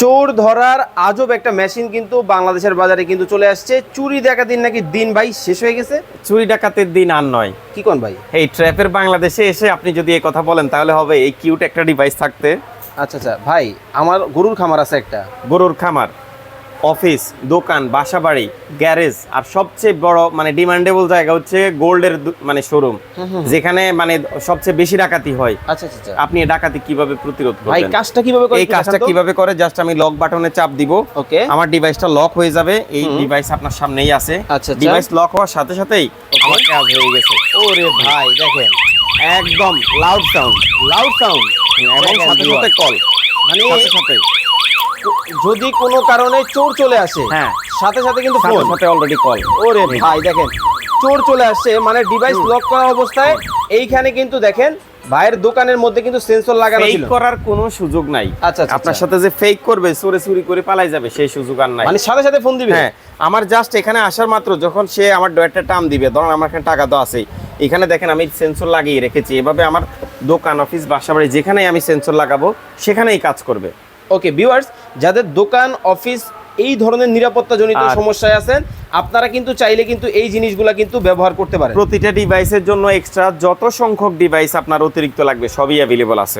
চোর ধরার আজব একটা মেশিন কিন্তু বাংলাদেশের বাজারে কিন্তু চলে আসছে। চুরি দেখা দিন নাকি দিন ভাই শেষ হয়ে গেছে? চুরি ডাকাতের দিন আর নয়। কি কোন ভাই? এই ট্র্যাপের বাংলাদেশে এসে আপনি যদি এই কথা বলেন তাহলে হবে এই কিউট একটা ডিভাইস থাকতে। আচ্ছা আচ্ছা। ভাই আমার গরুর খামার আছে একটা। গরুর খামার? অফিস দোকান বাসা বাড়ি গ্যারেজ আর সবচেয়ে বড় মানে ডিমান্ডেবল জায়গা হচ্ছে গোল্ডের মানে শোরুম যেখানে মানে সবচেয়ে বেশি ডাকাতি হয়। আচ্ছা আচ্ছা আচ্ছা। আপনি ডাকাতি কীভাবে প্রতিরোধ করবেন? কাজটা কীভাবে করে এই কাজটা কীভাবে করে? জাস্ট আমি লক বাটনে চাপ দিব। ওকে। আমার ডিভাইসটা লক হয়ে যাবে। এই ডিভাইস আপনার সামনেই আছে। আচ্ছা, আচ্ছা। ডিভাইস লক হওয়ার সাথে সাথেই আমার কাজ হয়ে গেছে। ওরে ভাই দেখেন। একদম লাউড সাউন্ড লাউড সাউন্ড এবং সাথে সাথে কল মানে সাথে সাথে যদি কোনো কারণে চোর চলে আসে হ্যাঁ। সাথে সাথে কিন্তু ফোন। সাথে অলরেডি কল ওরে ভাই দেখেন চোর চলে আসছে মানে ডিভাইস লক করা অবস্থায় এইখানে কিন্তু দেখেন ভাইয়ের দোকানের মধ্যে কিন্তু সেন্সর লাগানো ছিল। করার কোনো সুযোগ নাই। আচ্ছা, আচ্ছা, আপনার আচ্ছা। সাথে যে ফেক করবে চোরে চুরি করে পালাই যাবে সেই সুযোগ আর নাই। মানে সাথে সাথে ফোন দিবে? হ্যাঁ আমার জাস্ট এখানে আসার মাত্র যখন সে আমার ডয়েরটা টান দিবে ধরুন আমার এখানে টাকা তো আছেই এখানে দেখেন আমি সেন্সর লাগিয়ে রেখেছি এভাবে আমার দোকান অফিস বাসা বাড়ি যেখানেই আমি সেন্সর লাগাবো সেখানেই কাজ করবে। ওকে ভিউয়ার্স যাদের দোকান অফিস এই ধরনের নিরাপত্তা জনিত সমস্যায় আছেন আপনারা কিন্তু চাইলে কিন্তু এই জিনিসগুলা কিন্তু ব্যবহার করতে পারেন। প্রতিটা ডিভাইসের জন্য এক্সট্রা যত সংখ্যক ডিভাইস আপনার অতিরিক্ত লাগবে সবই অ্যাভেলেবল আছে।